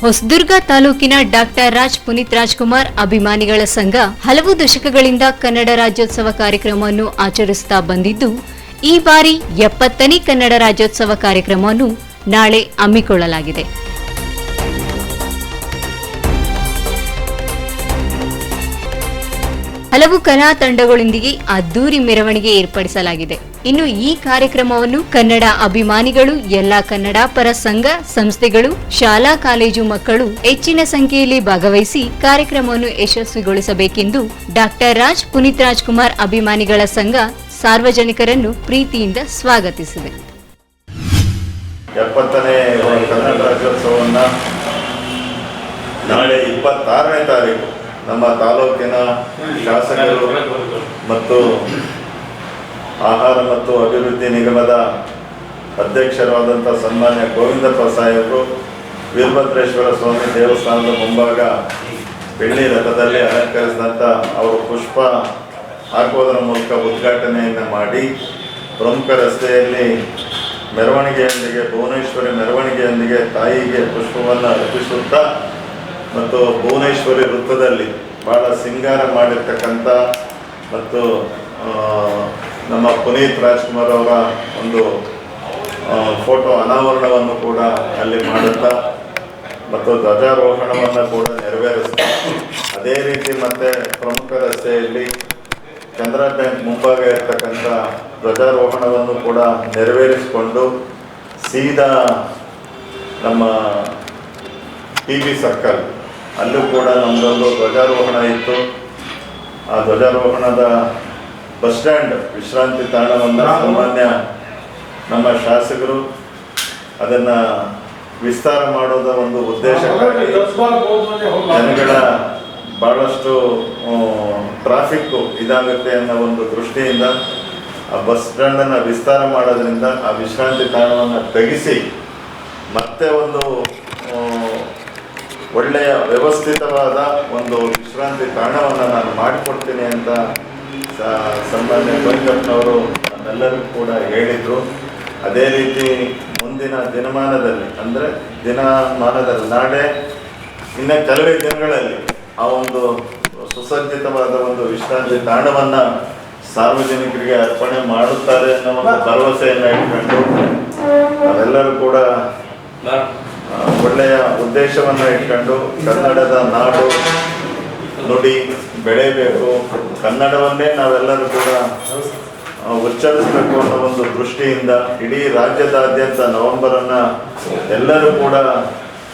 ಹೊಸದುರ್ಗ ತಾಲೂಕಿನ ಡಾಕ್ಟರ್ ರಾಜ್ ಪುನೀತ್ ರಾಜ್ಕುಮಾರ್ ಅಭಿಮಾನಿಗಳ ಸಂಘ ಹಲವು ದಶಕಗಳಿಂದ ಕನ್ನಡ ರಾಜ್ಯೋತ್ಸವ ಕಾರ್ಯಕ್ರಮವನ್ನು ಆಚರಿಸುತ್ತಾ ಬಂದಿದ್ದು, ಈ ಬಾರಿ ಎಪ್ಪತ್ತನೇ ಕನ್ನಡ ರಾಜ್ಯೋತ್ಸವ ಕಾರ್ಯಕ್ರಮವನ್ನು ನಾಳೆ ಹಮ್ಮಿಕೊಳ್ಳಲಾಗಿದೆ. ಹಲವು ಕಲಾ ತಂಡಗಳೊಂದಿಗೆ ಅದ್ದೂರಿ ಮೆರವಣಿಗೆ ಏರ್ಪಡಿಸಲಾಗಿದೆ. ಇನ್ನು ಈ ಕಾರ್ಯಕ್ರಮವನ್ನು ಕನ್ನಡ ಅಭಿಮಾನಿಗಳು, ಎಲ್ಲಾ ಕನ್ನಡ ಪರ ಸಂಘ, ಸಂಸ್ಥೆಗಳು, ಶಾಲಾ ಕಾಲೇಜು ಮಕ್ಕಳು ಹೆಚ್ಚಿನ ಸಂಖ್ಯೆಯಲ್ಲಿ ಭಾಗವಹಿಸಿ ಕಾರ್ಯಕ್ರಮವನ್ನು ಯಶಸ್ವಿಗೊಳಿಸಬೇಕೆಂದು ಡಾಕ್ಟರ್ ರಾಜ್ ಪುನೀತ್ ರಾಜ್ಕುಮಾರ್ ಅಭಿಮಾನಿಗಳ ಸಂಘ ಸಾರ್ವಜನಿಕರನ್ನು ಪ್ರೀತಿಯಿಂದ ಸ್ವಾಗತಿಸಿದೆ. ನಾಳೆ ಇಪ್ಪತ್ತಾರನೇ ತಾರೀಕು ನಮ್ಮ ತಾಲೂಕಿನ ಶಾಸಕರು ಮತ್ತು ಆಹಾರ ಮತ್ತು ಅಭಿವೃದ್ಧಿ ನಿಗಮದ ಅಧ್ಯಕ್ಷರಾದಂಥ ಸನ್ಮಾನ್ಯ ಗೋವಿಂದ ಸಾಹೇಬರು ವೀರಭದ್ರೇಶ್ವರ ಸ್ವಾಮಿ ದೇವಸ್ಥಾನದ ಮುಂಭಾಗ ಬೆಳ್ಳಿ ರಥದಲ್ಲಿ ಅಲಂಕರಿಸಿದಂಥ ಅವರು ಪುಷ್ಪ ಹಾಕುವುದರ ಮೂಲಕ ಉದ್ಘಾಟನೆಯನ್ನು ಮಾಡಿ ಪ್ರಮುಖ ರಸ್ತೆಯಲ್ಲಿ ಮೆರವಣಿಗೆಯೊಂದಿಗೆ, ಭುವನೇಶ್ವರಿ ಮೆರವಣಿಗೆಯೊಂದಿಗೆ ತಾಯಿಗೆ ಪುಷ್ಪವನ್ನು ಅರ್ಪಿಸುತ್ತಾ ಮತ್ತು ಭುವನೇಶ್ವರಿ ವೃತ್ತದಲ್ಲಿ ಭಾಳ ಸಿಂಗಾರ ಮಾಡಿರ್ತಕ್ಕಂಥ ಮತ್ತು ನಮ್ಮ ಪುನೀತ್ ರಾಜ್ಕುಮಾರ್ ಅವರ ಒಂದು ಫೋಟೋ ಅನಾವರಣವನ್ನು ಕೂಡ ಅಲ್ಲಿ ಮಾಡುತ್ತಾ, ಮತ್ತು ಧ್ವಜಾರೋಹಣವನ್ನು ಕೂಡ ನೆರವೇರಿಸ್ತಾ, ಅದೇ ರೀತಿ ಮತ್ತೆ ಪ್ರಮುಖ ರಸ್ತೆಯಲ್ಲಿ ಕೆನರಾ ಬ್ಯಾಂಕ್ ಮುಂಭಾಗ ಇರ್ತಕ್ಕಂಥ ಧ್ವಜಾರೋಹಣವನ್ನು ಕೂಡ ನೆರವೇರಿಸಿಕೊಂಡು ಸೀದಾ ನಮ್ಮ ಟಿ ಬಿ ಸರ್ಕಲ್, ಅಲ್ಲೂ ಕೂಡ ನಮ್ಮದೊಂದು ಧ್ವಜಾರೋಹಣ ಇತ್ತು. ಆ ಧ್ವಜಾರೋಹಣದ ಬಸ್ ಸ್ಟ್ಯಾಂಡ್ ವಿಶ್ರಾಂತಿ ತಾಣವನ್ನು ಸಾಮಾನ್ಯ ನಮ್ಮ ಶಾಸಕರು ಅದನ್ನು ವಿಸ್ತಾರ ಮಾಡೋದ ಒಂದು ಉದ್ದೇಶ ಜನಗಳ ಭಾಳಷ್ಟು ಟ್ರಾಫಿಕ್ ಇದಾಗುತ್ತೆ ಅನ್ನೋ ಒಂದು ದೃಷ್ಟಿಯಿಂದ ಆ ಬಸ್ ಸ್ಟ್ಯಾಂಡನ್ನು ವಿಸ್ತಾರ ಮಾಡೋದ್ರಿಂದ ಆ ವಿಶ್ರಾಂತಿ ತಾಣವನ್ನು ತೆಗೆಸಿ ಮತ್ತೆ ಒಂದು ಒಳ್ಳೆಯ ವ್ಯವಸ್ಥಿತವಾದ ಒಂದು ವಿಶ್ರಾಂತಿ ತಾಣವನ್ನು ನಾನು ಮಾಡಿಕೊಡ್ತೀನಿ ಅಂತ ಸನ್ಮಾನ್ಯ ಗೋವಿಂದಪ್ಪನವರು ನಮ್ಮೆಲ್ಲರಿಗೂ ಕೂಡ ಹೇಳಿದರು. ಅದೇ ರೀತಿ ಮುಂದಿನ ದಿನಮಾನದಲ್ಲಿ, ಅಂದರೆ ದಿನಮಾನದಲ್ಲಿ ನಾಳೆ ಇನ್ನು ಕೆಲವೇ ದಿನಗಳಲ್ಲಿ ಆ ಒಂದು ಸುಸಜ್ಜಿತವಾದ ಒಂದು ವಿಶ್ರಾಂತಿ ತಾಣವನ್ನು ಸಾರ್ವಜನಿಕರಿಗೆ ಅರ್ಪಣೆ ಮಾಡುತ್ತಾರೆ ಅನ್ನೋ ಒಂದು ಭರವಸೆಯನ್ನು ಇಟ್ಕೊಂಡು ಅವೆಲ್ಲರೂ ಕೂಡ ಒಳ್ಳೆಯ ಉದ್ದೇಶವನ್ನು ಇಟ್ಕೊಂಡು ಕನ್ನಡದ ನಾಡು ನುಡಿ ಬೆಳೆಯಬೇಕು. ಕನ್ನಡವನ್ನೇ ನಾವೆಲ್ಲರೂ ಕೂಡ ಉಚ್ಚರಿಸಬೇಕು ಅನ್ನೋ ಒಂದು ದೃಷ್ಟಿಯಿಂದ ಇಡೀ ರಾಜ್ಯದಾದ್ಯಂತ ನವೆಂಬರನ್ನು ಎಲ್ಲರೂ ಕೂಡ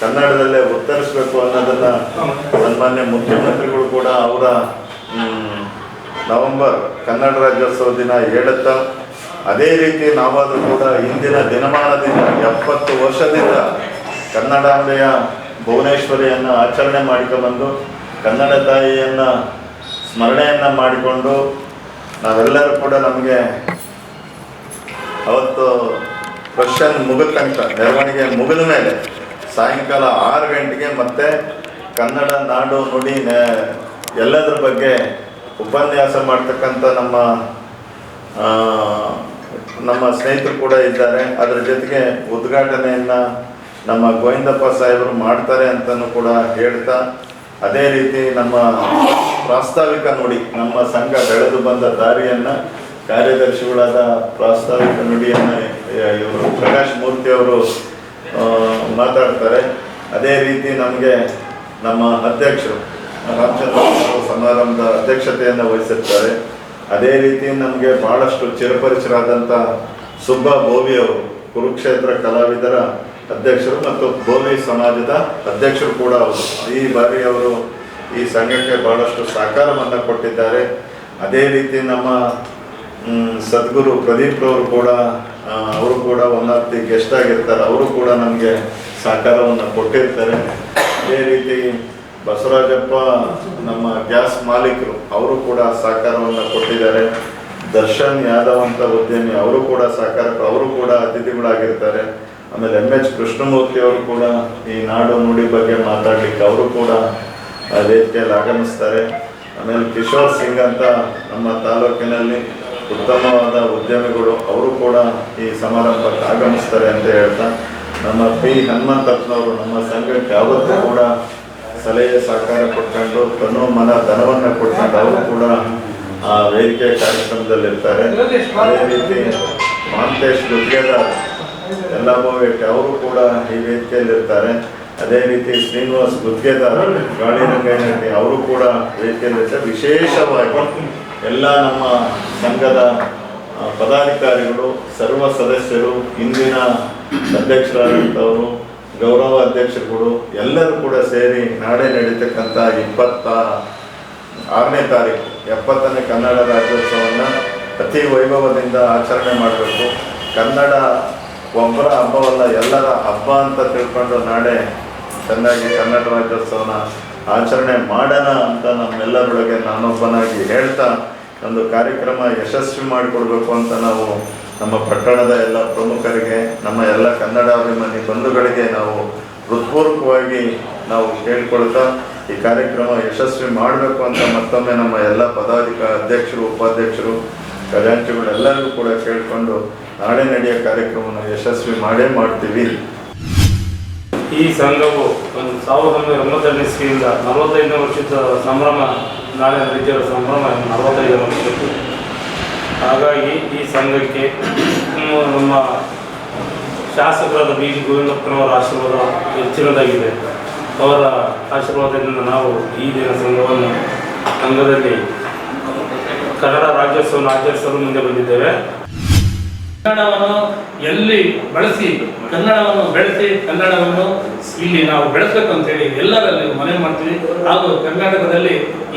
ಕನ್ನಡದಲ್ಲೇ ಉತ್ತರಿಸಬೇಕು ಅನ್ನೋದನ್ನ ಸನ್ಮಾನ್ಯ ಮುಖ್ಯಮಂತ್ರಿಗಳು ಕೂಡ ಅವರ ನವೆಂಬರ್ ಕನ್ನಡ ರಾಜ್ಯೋತ್ಸವ ದಿನ ಹೇಳುತ್ತಾ, ಅದೇ ರೀತಿ ನಾವಾದರೂ ಕೂಡ ಇಂದಿನ ದಿನಮಾನದಿಂದ ಎಪ್ಪತ್ತು ವರ್ಷದಿಂದ ಕನ್ನಡಾಂಬೆಯ ಭುವನೇಶ್ವರಿಯನ್ನು ಆಚರಣೆ ಮಾಡಿಕೊಂಡು ಕನ್ನಡ ತಾಯಿಯನ್ನು ಸ್ಮರಣೆಯನ್ನು ಮಾಡಿಕೊಂಡು ನಾವೆಲ್ಲರೂ ಕೂಡ ನಮಗೆ ಅವತ್ತು ಕ್ವಶನ್ ಮುಗಿದ ತನಕ ಮೆರವಣಿಗೆ ಮುಗಿದ ಮೇಲೆ ಸಾಯಂಕಾಲ ಆರು ಗಂಟೆಗೆ ಮತ್ತೆ ಕನ್ನಡ, ನಾಡು, ನುಡಿ ಎಲ್ಲದರ ಬಗ್ಗೆ ಉಪನ್ಯಾಸ ಮಾಡ್ತಕ್ಕಂಥ ನಮ್ಮ ನಮ್ಮ ಸ್ನೇಹಿತರು ಕೂಡ ಇದ್ದಾರೆ. ಅದರ ಜೊತೆಗೆ ಉದ್ಘಾಟನೆಯನ್ನು ನಮ್ಮ ಗೋವಿಂದಪ್ಪ ಸಾಹೇಬರು ಮಾಡ್ತಾರೆ ಅಂತಲೂ ಕೂಡ ಹೇಳ್ತಾ ಅದೇ ರೀತಿ ನಮ್ಮ ಪ್ರಾಸ್ತಾವಿಕ ನುಡಿ, ನಮ್ಮ ಸಂಘ ಬೆಳೆದು ಬಂದ ದಾರಿಯನ್ನು ಕಾರ್ಯದರ್ಶಿಗಳಾದ ಪ್ರಾಸ್ತಾವಿಕ ನುಡಿಯನ್ನು ಇವರು ಪ್ರಕಾಶ್ ಮೂರ್ತಿ ಅವರು ಮಾತಾಡ್ತಾರೆ. ಅದೇ ರೀತಿ ನಮಗೆ ನಮ್ಮ ಅಧ್ಯಕ್ಷರು, ರಾಮಚಂದ್ರ ಸಮಾರಂಭದ ಅಧ್ಯಕ್ಷತೆಯನ್ನು ವಹಿಸಿರ್ತಾರೆ. ಅದೇ ರೀತಿ ನಮಗೆ ಬಹಳಷ್ಟು ಚಿರಪರಿಚರಾದಂಥ ಸುಬ್ಬ ಬೋವಿ ಅವರು, ಕುರುಕ್ಷೇತ್ರ ಕಲಾವಿದರ ಅಧ್ಯಕ್ಷರು ಮತ್ತು ಬೋವಿ ಸಮಾಜದ ಅಧ್ಯಕ್ಷರು ಕೂಡ ಅವರು. ಈ ಬಾರಿ ಅವರು ಈ ಸಂಘಕ್ಕೆ ಬಹಳಷ್ಟು ಸಹಕಾರವನ್ನು ಕೊಟ್ಟಿದ್ದಾರೆ. ಅದೇ ರೀತಿ ನಮ್ಮ ಸದ್ಗುರು ಪ್ರದೀಪ್ ಅವರು ಕೂಡ ಅವರು ಕೂಡ ಒನ್ ಆಫ್ ದಿ ಗೆಸ್ಟ್ ಆಗಿರ್ತಾರೆ. ಅವರು ಕೂಡ ನಮಗೆ ಸಹಕಾರವನ್ನು ಕೊಟ್ಟಿರ್ತಾರೆ. ಅದೇ ರೀತಿ ಬಸವರಾಜಪ್ಪ, ನಮ್ಮ ಗ್ಯಾಸ್ ಮಾಲೀಕರು, ಅವರು ಕೂಡ ಸಹಕಾರವನ್ನು ಕೊಟ್ಟಿದ್ದಾರೆ. ದರ್ಶನ್ ಯಾದವ್ ಅಂತ ಉದ್ಯಮಿ, ಅವರು ಕೂಡ ಸಹಕಾರ, ಅವರು ಕೂಡ ಅತಿಥಿಗಳಾಗಿರ್ತಾರೆ. ಆಮೇಲೆ ಎಂ ಎಚ್ ಕೃಷ್ಣಮೂರ್ತಿ ಅವರು ಕೂಡ ಈ ನಾಡು ನುಡಿ ಬಗ್ಗೆ ಮಾತಾಡಲಿಕ್ಕೆ ಅವರು ಕೂಡ ವೇದಿಕೆಯಲ್ಲಿ ಆಗಮಿಸ್ತಾರೆ. ಆಮೇಲೆ ಕಿಶೋರ್ ಸಿಂಗ್ ಅಂತ ನಮ್ಮ ತಾಲೂಕಿನಲ್ಲಿ ಉತ್ತಮವಾದ ಉದ್ಯಮಿಗಳು, ಅವರು ಕೂಡ ಈ ಸಮಾರಂಭಕ್ಕೆ ಆಗಮಿಸ್ತಾರೆ ಅಂತ ಹೇಳ್ತಾ, ನಮ್ಮ ಪಿ ಹನುಮಂತಪ್ಪನವರು ನಮ್ಮ ಸಂಘಕ್ಕೆ ಅವತ್ತು ಕೂಡ ಸಲಹೆ ಸಹಕಾರ ಕೊಟ್ಕೊಂಡು ತನು ಮನ ಧನವನ್ನು ಕೊಟ್ಕೊಂಡು ಅವರು ಕೂಡ ಆ ವೇದಿಕೆ ಕಾರ್ಯಕ್ರಮದಲ್ಲಿರ್ತಾರೆ. ಅದೇ ರೀತಿ ಮಾಂತೇಶ್ ಗುಜ್ಜೇದಾರ್ ಎಲ್ಲ ಭೇಟಿ ಅವರು ಕೂಡ ಈ ವೇದಿಕೆಯಲ್ಲಿ ಇರ್ತಾರೆ ಅದೇ ರೀತಿ ಶ್ರೀನಿವಾಸ್ ಗುತ್ತಿಗೆದಾರ ಗಾಳಿ ರಂಗಯ್ಯನಹಳ್ಳಿ ಅವರು ಕೂಡ ವೇದಿಕೆಯಲ್ಲಿ ಇರ್ತಾರೆ ವಿಶೇಷವಾಗಿ ಎಲ್ಲ ನಮ್ಮ ಸಂಘದ ಪದಾಧಿಕಾರಿಗಳು, ಸರ್ವ ಸದಸ್ಯರು ಹಿಂದಿನ ಅಧ್ಯಕ್ಷರಾದಂಥವರು, ಗೌರವ ಅಧ್ಯಕ್ಷರುಗಳು, ಎಲ್ಲರೂ ಕೂಡ ಸೇರಿ ನಾಳೆ ನಡೀತಕ್ಕಂಥ ಇಪ್ಪತ್ತ ಆರನೇ ತಾರೀಕು, ಎಪ್ಪತ್ತನೇ ಕನ್ನಡ ರಾಜ್ಯೋತ್ಸವವನ್ನು ಅತಿ ವೈಭವದಿಂದ ಆಚರಣೆ ಮಾಡಬೇಕು. ಕನ್ನಡ ಒಬ್ಬರ ಹಬ್ಬವಲ್ಲ, ಎಲ್ಲರ ಹಬ್ಬ ಅಂತ ತಿಳ್ಕೊಂಡು ನಾಳೆ ಚೆನ್ನಾಗಿ ಕನ್ನಡ ರಾಜ್ಯೋತ್ಸವನ ಆಚರಣೆ ಮಾಡೋಣ ಅಂತ ನಮ್ಮೆಲ್ಲರೊಳಗೆ ನಾನೊಬ್ಬನಾಗಿ ಹೇಳ್ತಾ ಒಂದು ಕಾರ್ಯಕ್ರಮ ಯಶಸ್ವಿ ಮಾಡಿಕೊಡ್ಬೇಕು ಅಂತ ನಾವು ನಮ್ಮ ಪಟ್ಟಣದ ಎಲ್ಲ ಪ್ರಮುಖರಿಗೆ, ನಮ್ಮ ಎಲ್ಲ ಕನ್ನಡಾಭಿಮಾನಿ ಬಂಧುಗಳಿಗೆ ನಾವು ಹೃತ್ಪೂರ್ವಕವಾಗಿ ನಾವು ಕೇಳ್ಕೊಳ್ತಾ ಈ ಕಾರ್ಯಕ್ರಮ ಯಶಸ್ವಿ ಮಾಡಬೇಕು ಅಂತ ಮತ್ತೊಮ್ಮೆ ನಮ್ಮ ಎಲ್ಲ ಪದಾಧಿಕ ಅಧ್ಯಕ್ಷರು, ಉಪಾಧ್ಯಕ್ಷರು ಖಜಾಂಚಿಗಳು ಎಲ್ಲರಿಗೂ ಕೂಡ ಕೇಳಿಕೊಂಡು ನಾಳೆ ನಡೆಯೋ ಕಾರ್ಯಕ್ರಮವನ್ನು ಯಶಸ್ವಿ ಮಾಡೇ ಮಾಡ್ತೀವಿ. ಈ ಸಂಘವು ಒಂದು ಸಾವಿರದ ಒಂಬೈನೂರ ಎಂಬತ್ತೆರಡನೇ ಇಸ್ವಿಯಿಂದ ನಲವತ್ತೈದನೇ ವರ್ಷದ ಸಂಭ್ರಮ, ನಾಳೆ ನಡೀತಿರೋ ಸಂಭ್ರಮ ನಲವತ್ತೈದನೇ ವರ್ಷದ್ದು ಹಾಗಾಗಿ ಈ ಸಂಘಕ್ಕೆ ನಮ್ಮ ಶಾಸಕರಾದ ಬಿ ಜಿ ಗೋವಿಂದಪ್ಪನವರ ಆಶೀರ್ವಾದ ಹೆಚ್ಚಿನದಾಗಿದೆ. ಅವರ ಆಶೀರ್ವಾದದಿಂದ ನಾವು ಈ ದಿನ ಸಂಘವನ್ನು, ಸಂಘದಲ್ಲಿ ಕನ್ನಡ ರಾಜ್ಯೋತ್ಸವವನ್ನು ಆಚರಿಸಲು ಮುಂದೆ ಬಂದಿದ್ದೇವೆ. ಕನ್ನಡವನ್ನು ಎಲ್ಲಿ ಬಳಸಿ, ಕನ್ನಡವನ್ನು ಬೆಳೆಸಿ, ಕನ್ನಡವನ್ನು ಇಲ್ಲಿ ನಾವು ಬೆಳೆಸಬೇಕು ಅಂತ ಹೇಳಿ ಎಲ್ಲರಲ್ಲಿ ಮನವಿ ಮಾಡ್ತೀವಿ. ಹಾಗೂ ಕರ್ನಾಟಕದಲ್ಲಿ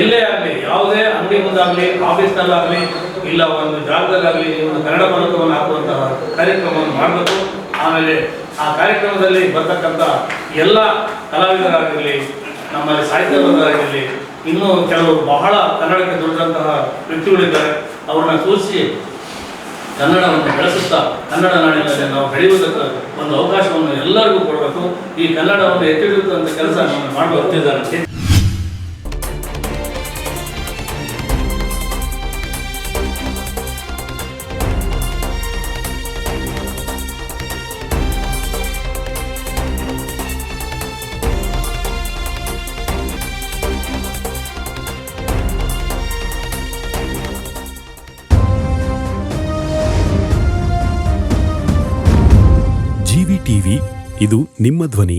ಎಲ್ಲೇ ಆಗಲಿ, ಯಾವುದೇ ಅಂಗಡಿ ಮುಂದಾಗಲಿ ಆಫೀಸ್ನಲ್ಲಾಗಲಿ ಇಲ್ಲ ಒಂದು ಜಾಗದಲ್ಲಾಗಲಿ ಒಂದು ಕನ್ನಡ ಫಲಕವನ್ನು ಹಾಕುವಂತಹ ಕಾರ್ಯಕ್ರಮವನ್ನು ಮಾಡಬೇಕು. ಆಮೇಲೆ ಆ ಕಾರ್ಯಕ್ರಮದಲ್ಲಿ ಬರ್ತಕ್ಕಂಥ ಎಲ್ಲ ಕಲಾವಿದರಾಗಿರಲಿ, ನಮ್ಮಲ್ಲಿ ಸಾಹಿತ್ಯಗಾರರಾಗಿರಲಿ ಇನ್ನೂ ಕೆಲವರು ಬಹಳ ಕನ್ನಡಕ್ಕೆ ದೊಡ್ಡಂತಹ ವ್ಯಕ್ತಿಗಳಿದ್ದಾರೆ, ಅವ್ರನ್ನ ಸೂಚಿಸಿ ಕನ್ನಡವನ್ನು ಬೆಳೆಸುತ್ತಾ ಕನ್ನಡ ನಾಡಿನಲ್ಲಿ ನಾವು ಬೆಳೆಯುವುದಕ್ಕೆ ಒಂದು ಅವಕಾಶವನ್ನು ಎಲ್ಲರಿಗೂ ಕೊಡಬೇಕು. ಈ ಕನ್ನಡವನ್ನು ಎತ್ತಿಡುವಂಥ ಕೆಲಸ ನಾವು ಮಾಡಬರ್ತಿದ್ದಾರೆ ಇದು ನಿಮ್ಮ ಧ್ವನಿ.